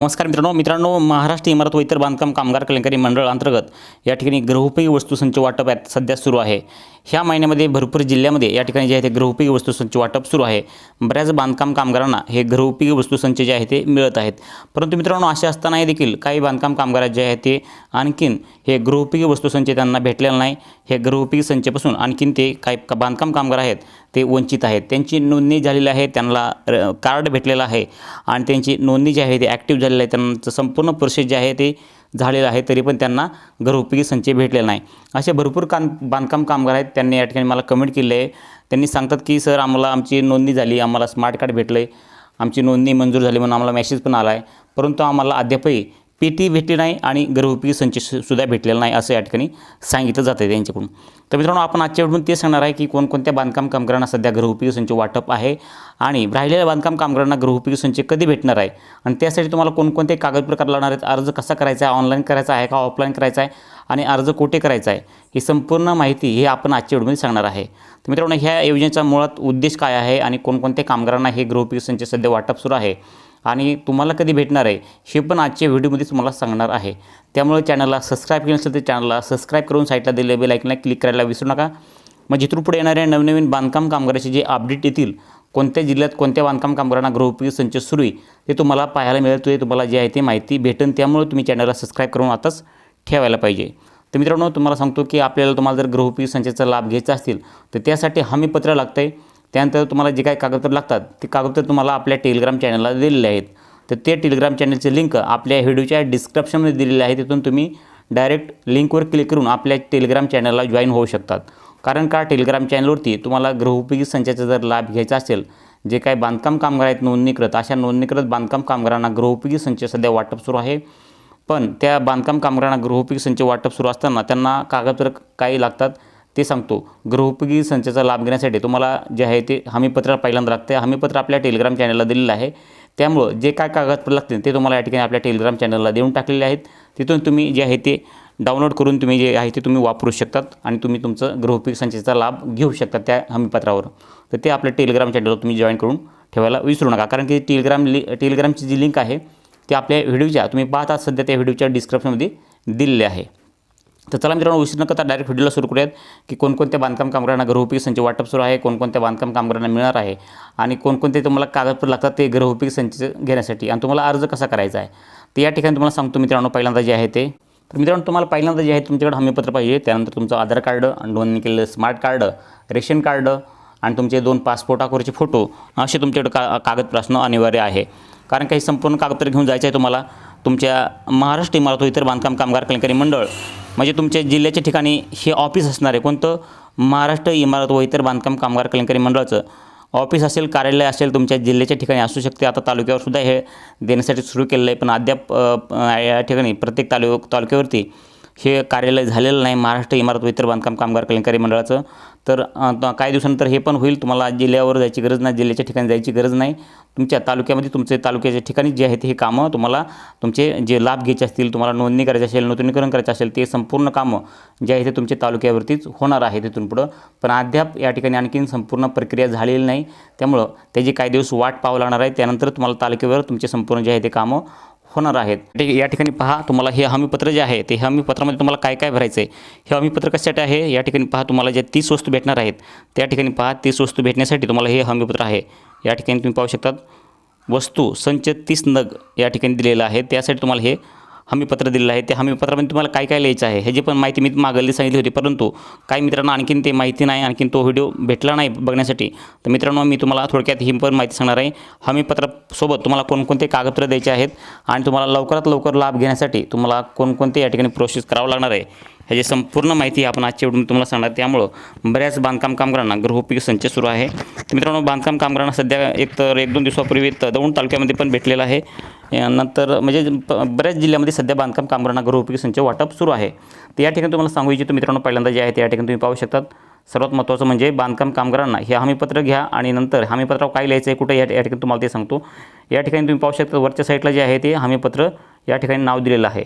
नमस्कार मित्रांनो मित्रांनो महाराष्ट्र इमारत व इतर बांधकाम कामगार कल्याणकारी मंडळ अंतर्गत या ठिकाणी गृहोपयोगी वस्तूसंच वाटप सध्या सुरू आहे. ह्या महिन्यामध्ये भरपूर जिल्ह्यामध्ये या ठिकाणी जे आहे ते गृहोपयोगी वस्तूसंच वाटप सुरू आहे. बऱ्याच बांधकाम कामगारांना हे गृहोपयोगी वस्तूसंच जे आहे ते मिळत आहेत. परंतु मित्रांनो असे असतानाही देखील काही बांधकाम कामगार जे आहेत ते आणखीन हे गृहोपयोगी वस्तूसंच त्यांना भेटलेलं नाही. हे गृहोपयोगी संचेपासून आणखीन ते काही बांधकाम कामगार आहेत ते वंचित आहेत. त्यांची नोंदणी झालेली आहे त्यांना र- कार्ड भेटलेलं आहे आणि त्यांची नोंदणी जी आहे ती ॲक्टिव्ह झालेली आहे. त्यांचं संपूर्ण प्रोसेस जे आहे ते झालेलं आहे तरी पण त्यांना घरउपयोगी संचय भेटलेला नाही. असे भरपूर काम बांधकाम कामगार आहेत. त्यांनी या ठिकाणी मला कमेंट केले. आहे त्यांनी सांगतात की सर आम्हाला आमची नोंदणी झाली. आम्हाला स्मार्ट कार्ड भेटलं आहे आमची नोंदणी मंजूर झाली म्हणून आम्हाला मेसेज पण आला आहे परंतु आम्हाला अद्यापही पेटी भेटली नाही आणि घरउपयोगी संचसुद्धा भेटलेला नाही असं या ठिकाणी सांगितलं जातं आहे त्यांच्याकडून. तर मित्रांनो आपण आजच्या वेळून ते सांगणार आहे की कोणकोणत्या बांधकाम कामगारांना सध्या घरउपयोगी संच वाटप आहे आणि राहिलेल्या बांधकाम कामगारांना घरउपयोगी संच कधी भेटणार आहे? आणि त्यासाठी तुम्हाला कोणकोणते कागदपत्र लागणार आहेत? अर्ज कसा करायचा आहे? ऑनलाईन करायचा आहे का ऑफलाईन करायचा आहे? आणि अर्ज कुठे करायचा आहे ही संपूर्ण माहिती हे आपण आजच्या व्हिडिओमध्ये सांगणार आहे. तर मित्रांनो ह्या योजनेचा मुळात उद्देश काय आहे आणि कोणकोणत्या कामगारांना हे गृहोपयोगी संच सध्या वाटप सुरू आहे आणि तुम्हाला कधी भेटणार आहे हे पण आजच्या व्हिडिओमध्ये तुम्हाला सांगणार आहे. त्यामुळे चॅनलला सबस्क्राईब केलं असेल तर चॅनलला सबस्क्राईब करून साईटला दिले बेल आयकनला क्लिक करायला विसरू नका. मग जिथून पुढे येणाऱ्या नवनवीन बांधकाम कामगाराचे जे अपडेट येतील कोणत्या जिल्ह्यात कोणत्या बांधकाम कामगारांना गृहोपयोगी संच सुरू आहे ते तुम्हाला पाहायला मिळेल ते तुम्हाला जे आहे ते माहिती भेटेल. त्यामुळे तुम्ही चॅनलला सबस्क्राईब करून आताच ठेवायला पाहिजे. तर मित्रांनो तुम्हाला सांगतो की आपल्याला तुम्हाला जर गृहोपयोगी संचाचा लाभ घ्यायचा असतील तर त्यासाठी हमीपत्र लागतं आहे त्यानंतर तुम्हाला जे काही कागदपत्र लागतात ते कागदपत्र तुम्हाला आपल्या टेलिग्राम चॅनलला दिलेले आहेत. तर ते टेलिग्राम चॅनलचे लिंक आपल्या व्हिडिओच्या डिस्क्रिप्शनमध्ये दिलेले आहे तिथून तुम्ही डायरेक्ट लिंकवर क्लिक करून आपल्या टेलिग्राम चॅनलला जॉईन होऊ शकतात. कारण का? टेलिग्राम चॅनलवरती तुम्हाला गृहोपयोगी संचाचा जर लाभ घ्यायचा असेल जे काही बांधकाम कामगार आहेत नोंदणीकृत अशा नोंदणीकृत बांधकाम कामगारांना गृहोपयोगी संच सध्या वाटप सुरू आहे. पण त्या बांधकाम कामगारांना गृहोपयोगी संच वाटप सुरू असताना त्यांना कागदपत्र काही लागतात ते सांगतो. गृहोपयोगी संचाचा लाभ घेण्यासाठी तुम्हाला जे आहे ते हमीपत्र पहिल्यांदा लागते हमीपत्र आपल्या टेलिग्राम चॅनलला दिलेलं आहे. त्यामुळं जे काय कागदपत्र लागतील ते तुम्हाला या ठिकाणी आपल्या टेलिग्राम चॅनलला देऊन टाकलेले आहेत. तिथून तुम्ही जे आहे ते डाउनलोड करून तुम्ही जे आहे ते तुम्ही वापरू शकतात आणि तुम्ही तुमचं गृहोपयोगी संचाचा लाभ घेऊ शकता त्या हमीपत्रावर. तर ते आपल्या टेलिग्राम चॅनलवर तुम्ही जॉईन करून ठेवायला विसरू नका. कारण की टेलिग्राम लि टेलिग्रामची जी लिंक आहे ते आपल्या व्हिडिओच्या तुम्ही पाहता सध्या त्या व्हिडिओच्या डिस्क्रिप्शनमध्ये दिलेले आहे. तर चला मित्रांनो न नका डायरेक्ट व्हिडिओला सुरू करूयात की कोणकोणत्या बांधकाम कामगारांना घरहोपी संच वाटप सुरू आहे कोणकोणत्या बांधकाम कामगारांना मिळणार आहे आणि कोणकोणते तुम्हाला कागदपत्र लागतात ते घरहोपी संच घेण्यासाठी आणि तुम्हाला अर्ज कसा करायचा आहे तर या ठिकाणी तुम्हाला सांगतो मित्रांनो पहिल्यांदा जे आहे ते. तर मित्रांनो तुम्हाला पहिल्यांदा जे आहे तुमच्याकडे हमीपत्र पाहिजे त्यानंतर तुमचं आधार कार्ड नोंदणी केलेलं स्मार्ट कार्ड रेशन कार्ड आणि तुमचे दोन पासपोर्ट आकोरचे फोटो असे तुमच्याकडे का कागदपत्र असणं अनिवार्य आहे. कारण काही संपूर्ण कागदपत्र घेऊन जायचं आहे तुम्हाला. तुमच्या महाराष्ट्र इमारत व इतर बांधकाम कामगार कल्याणकारी मंडळ म्हणजे तुमच्या जिल्ह्याच्या ठिकाणी हे ऑफिस असणार आहे. कोणतं? महाराष्ट्र इमारत व इतर बांधकाम कामगार कल्याणकारी मंडळाचं. ऑफिस असेल कार्यालय असेल तुमच्या जिल्ह्याच्या ठिकाणी असू शकते. आता तालुक्यावर सुद्धा हे देण्यासाठी सुरू केलेलं आहे. पण अद्याप या ठिकाणी प्रत्येक तालु तालुक्यावरती हे कार्यालय झालेलं नाही. महाराष्ट्र इमारत व इतर बांधकाम कामगार कल्याणकारी मंडळाचं. तर काही दिवसानंतर हे पण होईल. तुम्हाला जिल्ह्यावर जायची गरज नाही जिल्ह्याच्या ठिकाणी जायची गरज नाही. तुमच्या तालुक्यामध्ये तुमचे तालुक्याच्या ठिकाणी जे आहेत हे कामं तुम्हाला तुमचे जे लाभ घ्यायचे असतील तुम्हाला नोंदणी करायची असेल नूतनीकरण करायचं असेल ते संपूर्ण कामं जे आहे ते तुमच्या तालुक्यावरतीच होणार आहे तिथून पुढं. पण अद्याप या ठिकाणी आणखीन संपूर्ण प्रक्रिया झालेली नाही. त्यामुळं त्याची काही दिवस वाट पाहावं लागणार आहे. त्यानंतर तुम्हाला तालुक्यावर तुमचे संपूर्ण जे आहे ते कामं होणार आहेत. या ठिकाणी पहा तुम्हाला हे हमीपत्र जे आहे ते हमीपत्रामध्ये तुम्हाला काय काय भरायचं आहे हे हमीपत्र कशासाठी आहे? या ठिकाणी पहा तुम्हाला ज्या तीस वस्तू भेटणार आहेत त्या ठिकाणी पहा तीस वस्तू भेटण्यासाठी तुम्हाला हे हमीपत्र आहे. या ठिकाणी तुम्ही पाहू शकतात वस्तू संच तीस नग या ठिकाणी दिलेलं आहे. त्यासाठी तुम्हाला हे हमीपत्र दिलेलं आहे. त्या हमीपत्रामध्ये तुम्हाला काय काय लिहायचं आहे? ह्याची पण माहिती मी मागली सांगितली होती. परंतु काही मित्रांना आणखीन ते माहिती नाही आणखीन तो व्हिडिओ भेटला नाही बघण्यासाठी. तर मित्रांनो मी तुम्हाला थोडक्यात ही पण माहिती सांगणार आहे. हमीपत्रासोबत तुम्हाला कोणकोणते कागदपत्र द्यायचे आहेत आणि तुम्हाला लवकरात लवकर लाभ घेण्यासाठी तुम्हाला कोणकोणते या ठिकाणी प्रोसेस करावं लागणार आहे ह्याची संपूर्ण माहिती आपण आजच्या व्हिडिओ तुम्हाला सांगणार त्यामुळं बऱ्याच बांधकाम कामगारांना गृहोपयोगी संच सुरू आहे. तर मित्रांनो बांधकाम कामगारांना सध्या एक तर एक दोन दिवसापूर्वी तर दौंड तालुक्यामध्ये पण भेटलेलं आहे. नंतर म्हणजे प- बऱ्याच जिल्ह्यामध्ये सध्या बांधकाम कामगारांना गृहउपयोगी संच वाटप सुरू आहे. तर या ठिकाणी तुम्हाला सांगू इच्छितो मित्रांनो पहिल्यांदा जे आहे त्या या ठिकाणी तुम्ही पाहू शकतात. सर्वात महत्त्वाचं म्हणजे बांधकाम कामगारांना हे हमीपत्र घ्या आणि नंतर हमीपत्रावर काय लिहायचं आहे कुठं या या ठिकाणी तुम्हाला ते सांगतो. या ठिकाणी तुम्ही पाहू शकता वरच्या साईडला जे आहे ते हमीपत्र या ठिकाणी नाव दिलेलं आहे.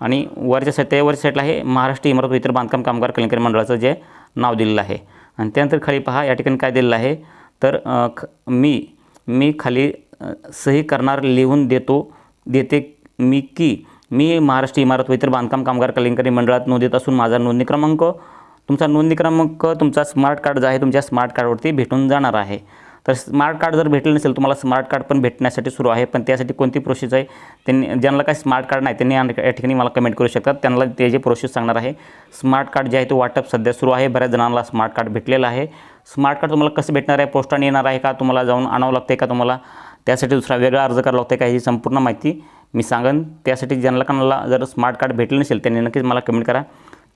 आणि वरच्या साईड त्या वरच्या साईडला आहे महाराष्ट्र इमारत इतर बांधकाम कामगार कल्याणकारी मंडळाचं जे नाव दिलेलं आहे. आणि त्यानंतर खाली पहा या ठिकाणी काय दिलेलं आहे. तर ख मी मी खाली सही करणार लिहून देतो देते मी की मी महाराष्ट्र इमारत व इतर बांधकाम कामगार कल्याणकारी मंडळात नोंदीत असून माझा नोंदणी क्रमांक तुमचा नोंदणी क्रमांक तुमचा स्मार्ट कार्ड जो आहे तुमच्या स्मार्ट कार्डवरती भेटून जाणार आहे. तर स्मार्ट कार्ड जर भेटलं नसेल तुम्हाला स्मार्ट कार्ड पण भेटण्यासाठी सुरू आहे पण त्यासाठी कोणती प्रोसेस आहे त्यांनी ज्यांना काही स्मार्ट कार्ड नाही त्यांनी या या ठिकाणी मला कमेंट करू शकतात त्यांना ते जे प्रोसेस सांगणार आहे स्मार्ट कार्ड जे आहे ते वाटप सध्या सुरू आहे. बऱ्याच जणांना स्मार्ट कार्ड भेटलेलं आहे. स्मार्ट कार्ड तुम्हाला कसं भेटणार आहे? पोस्टाने येणार आहे का? तुम्हाला जाऊन आणावं लागते का तुम्हाला? त्यासाठी दुसरा वेगळा अर्ज करावा लागते का ही संपूर्ण माहिती मी सांगन. त्यासाठी ज्यांना कोणाला जर स्मार्ट कार्ड भेटलं नसेल त्यांनी नक्कीच मला कमेंट करा.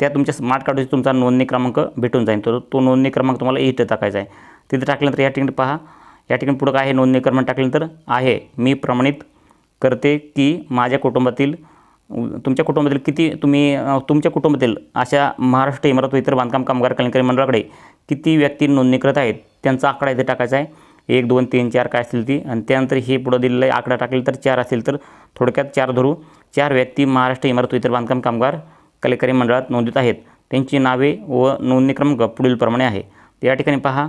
त्या तुमच्या स्मार्ट कार्डवरती तुमचा नोंदणी क्रमांक भेटून जाईल तर तो नोंदणी क्रमांक तुम्हाला इथं टाकायचा आहे. तिथे टाकल्यानंतर या ठिकाणी पहा. या ठिकाणी पुढं काय आहे? नोंदणी क्रमांक टाकल्यानंतर आहे. मी प्रमाणित करते की माझ्या कुटुंबातील तुमच्या कुटुंबातील किती तुम्ही तुमच्या कुटुंबातील अशा महाराष्ट्र इमारत व इतर बांधकाम कामगार कल्याणकारी मंडळाकडे किती व्यक्ती नोंदणी करत आहेत? त्यांचा आकडा इथे टाकायचा आहे. एक दोन तीन चार काय असतील ती. आणि त्यानंतर हे पुढं दिलेलं आहे आकडा टाकले तर चार असेल तर थोडक्यात चार धरू. चार व्यक्ती महाराष्ट्र इमारत इतर बांधकाम कामगार कलेकारी मंडळात नोंदीत आहेत. त्यांची नावे व नोंदणी क्रमांक पुढीलप्रमाणे आहे. या ठिकाणी पहा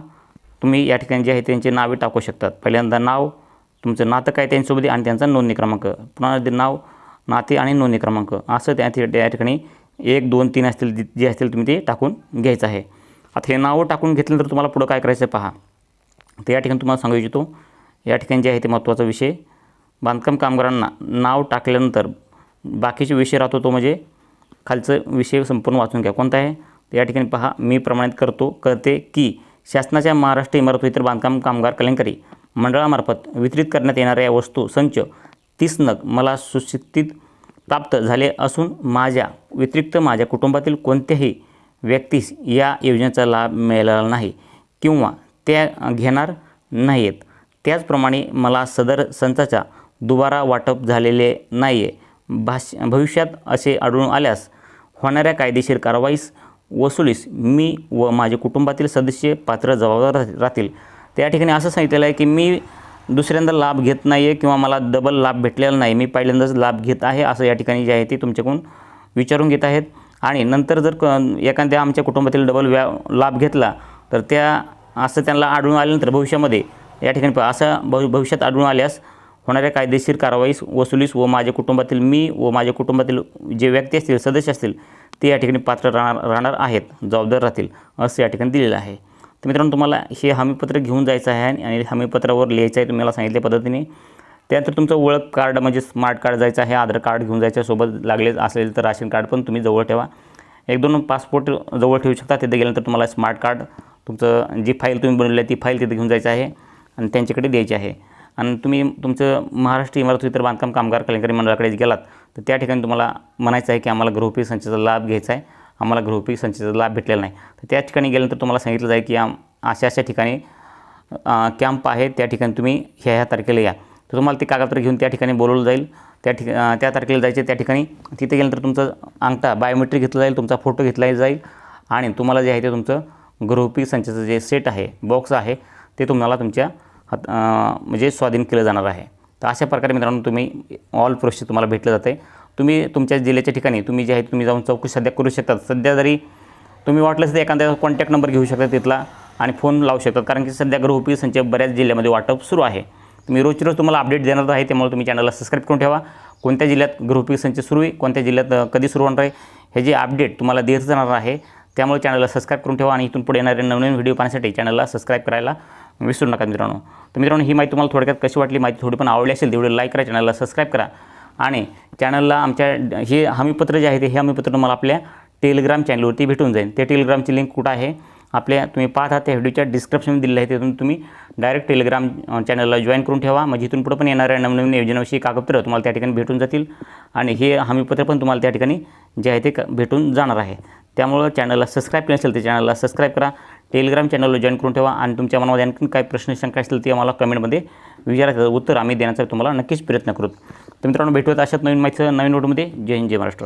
तुम्ही या ठिकाणी जे आहे त्यांची नावे टाकू शकतात. पहिल्यांदा नाव तुमचं नातं काय त्यांच्यासोबत आणि त्यांचा नोंदणी क्रमांक. पुन्हा ते नाव नाते आणि नोंदणी क्रमांक. असं त्या त्या ठिकाणी एक दोन तीन असतील जे- असतील तुम्ही ते टाकून घ्यायचं आहे. आता हे नावं टाकून घेतल्यानंतर तुम्हाला पुढं काय करायचं पहा. तर या ठिकाणी तुम्हाला सांगू इच्छितो या ठिकाणी जे आहे ते महत्त्वाचा विषय. बांधकाम कामगारांना नाव टाकल्यानंतर बाकीचे विषय राहतो तो म्हणजे खालचं विषय संपूर्ण वाचून घ्या. कोणता आहे? तर या ठिकाणी पहा मी प्रमाणित करतो करते की शासनाच्या महाराष्ट्र इमारत इतर बांधकाम कामगार कल्याणकारी मंडळामार्फत वितरित करण्यात येणाऱ्या या वस्तू संच तीस नग मला सुशिक्षित प्राप्त झाले असून माझ्या व्यतिरिक्त माझ्या कुटुंबातील कोणत्याही व्यक्तीस या योजनेचा लाभ मिळालेला नाही किंवा त्या घेणार नाहीत त्याचप्रमाणे मला सदर संचाचा दुबारा वाटप झालेले नाही आहे भाष भविष्यात असे आढळून आल्यास होणाऱ्या कायदेशीर कारवाईस वसुलीस मी व माझे कुटुंबातील सदस्य पात्र जबाबदार राहतील. त्या ठिकाणी असं सांगितलेलं आहे की मी दुसऱ्यांदा लाभ घेत नाही आहे किंवा मला डबल लाभ भेटलेला नाही. मी पहिल्यांदाच लाभ घेत आहे असं या ठिकाणी जे आहे ते तुमच्याकडून विचारून घेत आहेत. आणि नंतर जर क एखाद्या आमच्या कुटुंबातील डबल व्या लाभ घेतला तर त्या असं त्यांना आढळून आल्यानंतर भविष्यामध्ये या ठिकाणी असं भवि भविष्यात आढळून आल्यास होणाऱ्या कायदेशीर कारवाईस वसुलीस व माझ्या कुटुंबातील मी व माझ्या कुटुंबातील जे व्यक्ती असतील सदस्य असतील ते या ठिकाणी पात्र राहणार राहणार आहेत जबाबदार राहतील असं या ठिकाणी दिलेलं आहे तर मित्रांनो तुम्हाला हे हमीपत्र घेऊन जायचं आहे आणि हमीपत्रावर लिहायचं आहे तुम्हाला सांगितल्या पद्धतीने त्यानंतर तुमचं ओळख कार्ड म्हणजे स्मार्ट कार्ड जायचं आहे आधार कार्ड घेऊन जायचं आहे. सोबत लागले असेल तर राशन कार्ड पण तुम्ही जवळ ठेवा एक दोन पासपोर्ट जवळ ठेवू शकता तिथे गेल्यानंतर तुम्हाला स्मार्ट कार्ड तुमचं जी फाईल तुम्ही बनवली आहे ती फाईल तिथे घेऊन जायची आहे आणि त्यांच्याकडे द्यायची आहे. आणि तुम्ही तुमचं महाराष्ट्र इमारत इतर बांधकाम कामगार कल्याणकारी मंडळाकडे गेलात तर त्या ठिकाणी तुम्हाला म्हणायचं आहे की आम्हाला गृहोपयोगी संचाचा लाभ घ्यायचा आहे. आम्हाला गृहोपयोगी संचाचा लाभ भेटलेला नाही. तर त्या ठिकाणी गेल्यानंतर तुम्हाला सांगितलं जाईल की आम अशा अशा ठिकाणी कॅम्प आहे. त्या ठिकाणी तुम्ही ह्या ह्या तारखेला या. तर तुम्हाला ते कागदपत्र घेऊन त्या ठिकाणी बोलवलं जाईल. त्या ठिक त्या तारखेला जायचे त्या ठिकाणी. तिथे गेल्यानंतर तुमचं अंगठा बायोमेट्रिक घेतलं जाईल तुमचा फोटो घेतला जाईल आणि तुम्हाला जे आहे ते तुमचं गृहोपयोगी संचाचं जे सेट आहे बॉक्स आहे ते तुम्हाला तुमच्या हात म्हणजे स्वाधीन केलं जाणार आहे. तर अशा प्रकारे मित्रांनो तुम्ही ऑल प्रोसेस तुम्हाला भेटलं जाते तुम्ही तुमच्या जिल्ह्याच्या ठिकाणी तुम्ही जे आहे तुम्ही जाऊन चौकशी सध्या करू शकतात. सध्या जरी तुम्ही वाटलंच तर एखाद्या कॉन्टॅक्ट नंबर घेऊ शकता तिथला आणि फोन लावू शकतात. कारण की सध्या गृहोपयोगी संच बऱ्याच जिल्ह्यामध्ये वाटप सुरू आहे. तुम्ही रोज रोज तुम्हाला अपडेट देणार आहे त्यामुळे तुम्ही चॅनलला सबस्क्राईब करून ठेवा. कोणत्या जिल्ह्यात गृहोपयोगी संच सुरू आहे कोणत्या जिल्ह्यात कधी सुरू होणार आहे हे जे अपडेट तुम्हाला देत जाणार आहे त्यामुळे चॅनलला सबस्क्राईब करून ठेवा आणि इथून पुढे येणारे नवनवीन व्हिडिओ पाहण्यासाठी चॅनलला सबस्क्राईब करायला विसरू नका मित्रांनो. तर मित्रांनो ही माहिती तुम्हाला थोडक्यात कशी वाटली? माहिती थोडी पण आवडली असेल तेवढी लाईक करा चॅनलला सबस्क्राईब करा. आणि चॅनलला आमच्या हे हमीपत्र जे आहे ते हे हमीपत्र तुम्हाला आपल्या टेलिग्राम चॅनलवरती भेटून जाईल. त्या टेलिग्रामची लिंक कुठं आहे? आपल्या तुम्ही पाहता त्या व्हिडिओच्या डिस्क्रिप्शन दिलेलं आहे तिथून तुम्ही डायरेक्ट टेलिग्राम चॅनलला जॉईन करून ठेवा. म्हणजे इथून पुढे पण येणाऱ्या नवनवीन योजनाविषयी कागदपत्र तुम्हाला त्या ठिकाणी भेटून जातील. आणि हे हमीपत्र पण तुम्हाला त्या ठिकाणी जे आहे ते भेटून जाणार आहे. त्यामुळं चॅनलला सबस्क्राईब केलं असेल तर चॅनलला सबस्क्राईब करा. टेलिग्राम चॅनलला जॉईन करून ठेवा आणि तुमच्या मनामध्ये आणखी काय प्रश्न शंका असतील ते आम्हाला कमेंटमध्ये विचारायचं. उत्तर आम्ही देण्याचा तुम्हाला नक्कीच प्रयत्न करू. तर मित्रांनो भेटूयात अशाच नवीन माहिती नवीन नोटमध्ये जय हिंद जय महाराष्ट्र.